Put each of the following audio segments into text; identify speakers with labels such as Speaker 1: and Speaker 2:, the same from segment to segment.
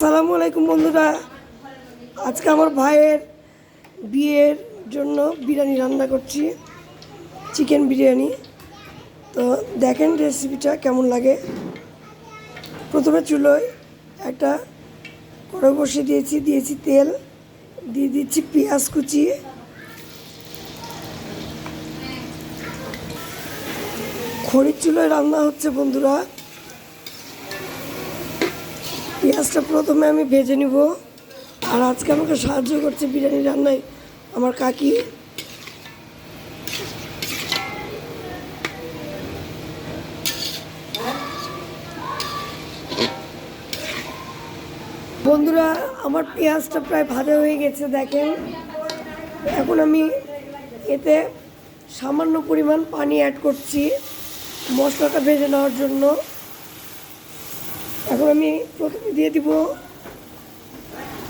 Speaker 1: আসসালামু আলাইকুম বন্ধুরা। আজকে আমার ভাইয়ের বিয়ের জন্য বিরিয়ানি রান্না করছি, চিকেন বিরিয়ানি। তো দেখেন রেসিপিটা কেমন লাগে। প্রথমে চুলোয় একটা কড়াই বসিয়ে দিয়েছি দিয়েছি তেল, দিয়ে দিচ্ছি পেঁয়াজ কুচি। খড়ির চুলোয় রান্না হচ্ছে বন্ধুরা। পেঁয়াজটা প্রথমে আমি ভেজে নিব। আর আজকে আমাকে সাহায্য করছে বিরিয়ানি রান্নায় আমার কাকি। বন্ধুরা, আমার পেঁয়াজটা প্রায় ভাজা হয়ে গেছে, দেখেন। এখন আমি এতে সামান্য পরিমাণ পানি অ্যাড করছি মশলাটা ভেজে নেওয়ার জন্য। আমি প্রথমে দিয়ে দিব।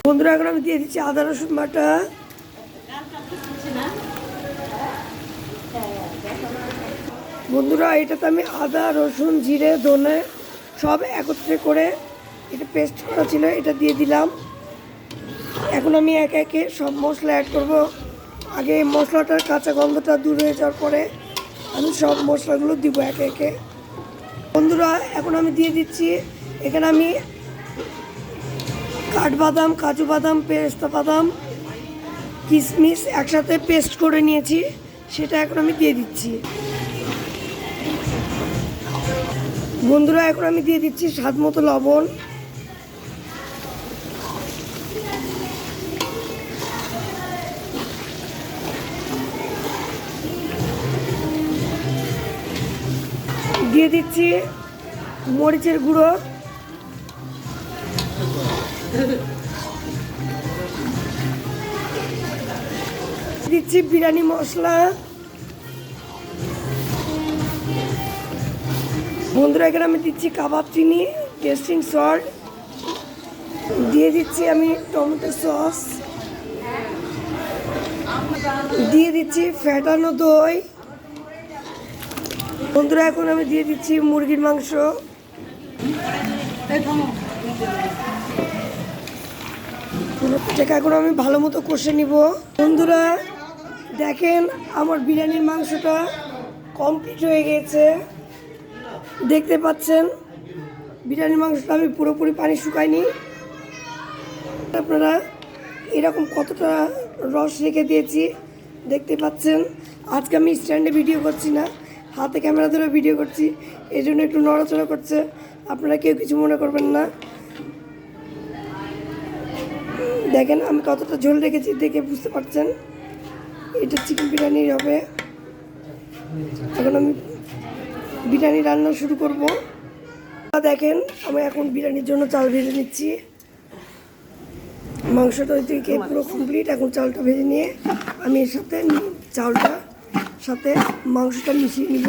Speaker 1: বন্ধুরা, এখন আমি দিয়ে দিচ্ছি আদা, রসুন বাটা। বন্ধুরা, এটাতে আমি আদা, রসুন, জিরে, ধনে সব একত্রে করে এটা পেস্ট করা ছিল, এটা দিয়ে দিলাম। এখন আমি একে একে সব মশলা অ্যাড করব। আগে মশলাটার কাঁচা গন্ধটা দূর হয়ে যাওয়ার পরে আমি সব মশলাগুলো দিব একে একে। বন্ধুরা, এখন আমি দিয়ে দিচ্ছি এখানে আমি কাঠবাদাম কাজু বাদাম পেস্তা বাদাম, কিশমিশ একসাথে পেস্ট করে নিয়েছি, সেটা এখন আমি দিয়ে দিচ্ছি। বন্ধুরা, এখন আমি দিয়ে দিচ্ছি স্বাদ মতো লবণ। দিয়ে দিচ্ছি মরিচের গুঁড়ো। দিচ্ছি বিরিয়ানি মশলা। বন্ধুরা, এখানে আমি দিচ্ছি কাবাব চিনি, টেস্টিং সল্ট। দিয়ে দিচ্ছি আমি টমেটো সস। দিয়ে দিচ্ছি ফ্যাটানো দই। বন্ধুরা, এখন আমি দিয়ে দিচ্ছি মুরগির মাংস। এখন আমি ভালো মতো কষে নিব। বন্ধুরা, দেখেন আমার বিরিয়ানির মাংসটা কমপ্লিট হয়ে গেছে। দেখতে পাচ্ছেন, বিরিয়ানির মাংসটা আমি পুরোপুরি পানি শুকাইনি আপনারা এরকম কতটা রস রেখে দিয়েছি দেখতে পাচ্ছেন। আজকে আমি স্ট্যান্ডে ভিডিও করছি না, হাতে ক্যামেরা ধরে ভিডিও করছি এই জন্য একটু নড়াচড়া করছে। আপনারা কেউ কিছু মনে করবেন না। দেখেন আমি কতটা ঝোল রেখেছি দেখে বুঝতে পারছেন। এটা চিকেন বিরিয়ানি হবে। এখন আমি বিরিয়ানি রান্না শুরু করব। দেখেন, আমি এখন বিরিয়ানির জন্য চাল ভেজে নিচ্ছি। মাংসটা ওইদিকে পুরো কমপ্লিট এখন চালটা ভেজে নিয়ে আমি এর সাথে চালটা, সাথে মাংসটা মিশিয়ে নিব।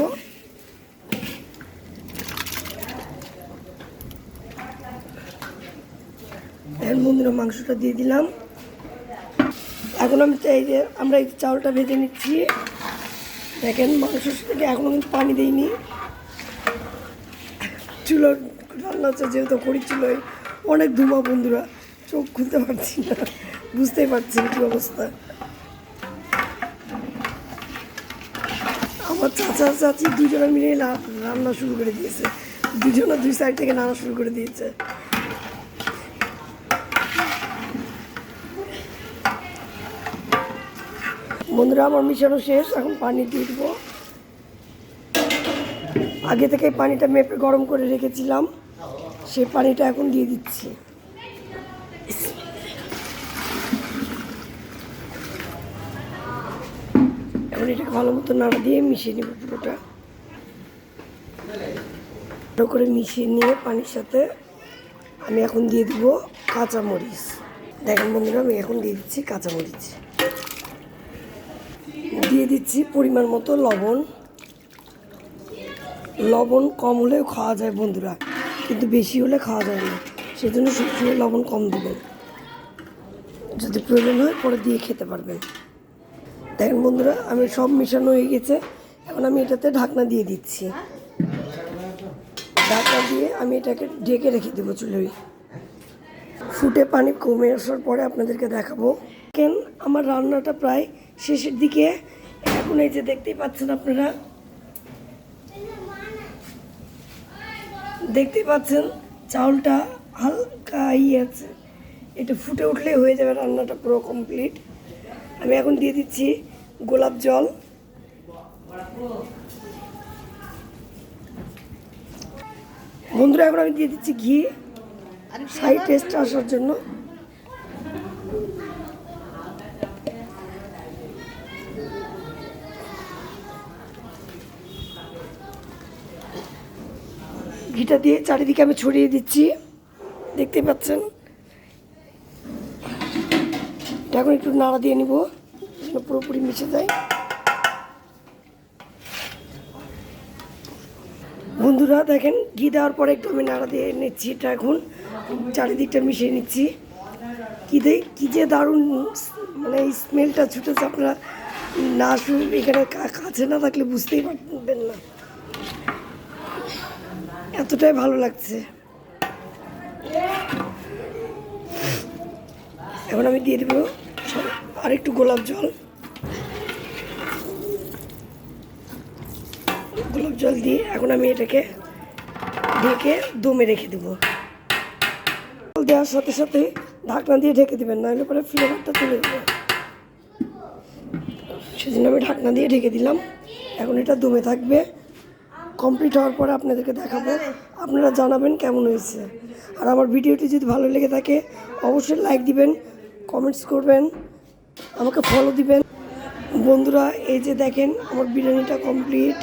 Speaker 1: এখন বন্ধুরা মাংসটা দিয়ে দিলাম। এখন আমি চাই যে আমরা এই চাউলটা ভেজে নিচ্ছি। দেখেন মাংসের সাথে এখনও কিন্তু পানি দিইনি। চুলো রান্না হচ্ছে, যেহেতু খড়ি চুলোয় অনেক ধুমা বন্ধুরা, চোখ খুলতে পারছি না, বুঝতেই পারছি কী অবস্থা। আমার চাচা চাচি দুজনে মিলে রান্না শুরু করে দিয়েছে। দুজনে দুই সাইড থেকে রান্না শুরু করে দিয়েছে। বন্ধুরা, আমার মিশানো শেষ, এখন পানি দিয়ে দেবো। আগে থেকে পানিটা মেপে গরম করে রেখেছিলাম সেই পানিটা এখন দিয়ে দিচ্ছি। এখন এটাকে ভালো মতো নাড়া দিয়ে মিশিয়ে নেব পুরোটা। ভালো করে মিশিয়ে নিয়ে পানির সাথে আমি এখন দিয়ে দিব কাঁচামরিচ। দেখেন বন্ধুরা, আমি এখন দিয়ে দিচ্ছি কাঁচামরিচ। দিয়ে দিচ্ছি পরিমাণ মতো লবণ। লবণ কম হলেও খাওয়া যায় বন্ধুরা, কিন্তু বেশি হলে খাওয়া যায় না, সেজন্য সবসময় লবণ কম দেবেন। যদি প্রয়োজন হয় পরে দিয়ে খেতে পারবেন। দেখেন বন্ধুরা, আমি সব মেশানো হয়ে গেছে, এখন আমি এটাতে ঢাকনা দিয়ে দিচ্ছি। ঢাকনা দিয়ে আমি এটাকে ঢেকে রেখে দেবো চুলোয়। ফুটে পানি কমে আসার পরে আপনাদেরকে দেখাবো। কেন আমার রান্নাটা প্রায় শেষের দিকে এখন এই যে দেখতেই পাচ্ছেন আপনারা? দেখতেই পাচ্ছেন চাউলটা হালকা ইয়ে আছে। এটা ফুটে উঠলে হয়ে যাবে রান্নাটা পুরো কমপ্লিট আমি এখন দিয়ে দিচ্ছি গোলাপ জল। বন্ধুরা এখন আমি দিয়ে দিচ্ছি ঘি। সাই টেস্ট আসার জন্য। ঘিটা দিয়ে চারিদিকে আমি ছড়িয়ে দিচ্ছি। দেখতে পাচ্ছেন? এখন একটু নাড়া দিয়ে নিব পুরোপুরি মিশে যায়। বন্ধুরা, দেখেন, ঘি দেওয়ার পরে একটু আমি নাড়া দিয়ে নিচ্ছি এটা এখন। চারিদিকটা মিশিয়ে নিচ্ছি। কী দে কী যে দারুণ মানে স্মেলটা ছুটেছে আপনারা না শুন এখানে কাছে না থাকলে বুঝতেই পারবেন না। এতটাই ভালো লাগছে। এখন আমি দিয়ে দেবো আর একটু গোলাপ জল। গোলাপ জল দিয়ে এখন আমি এটাকে ঢেকে দমে রেখে দেবো। জল দেওয়ার সাথে সাথে ঢাকনা দিয়ে ঢেকে দেবেন, নাহলে পরে ফ্লেভারটা তুলে দেবে সেজন্য আমি ঢাকনা দিয়ে ঢেকে দিলাম। এখন এটা দমে থাকবে। কমপ্লিট হওয়ার পরে আপনাদেরকে দেখাবো। আপনারা জানাবেন কেমন হয়েছে। আর আমার ভিডিওটি যদি ভালো লেগে থাকে, অবশ্যই লাইক দিবেন কমেন্টস করবেন, আমাকে ফলো দিবেন। বন্ধুরা, এই যে দেখেন, আমার বিরিয়ানিটা কমপ্লিট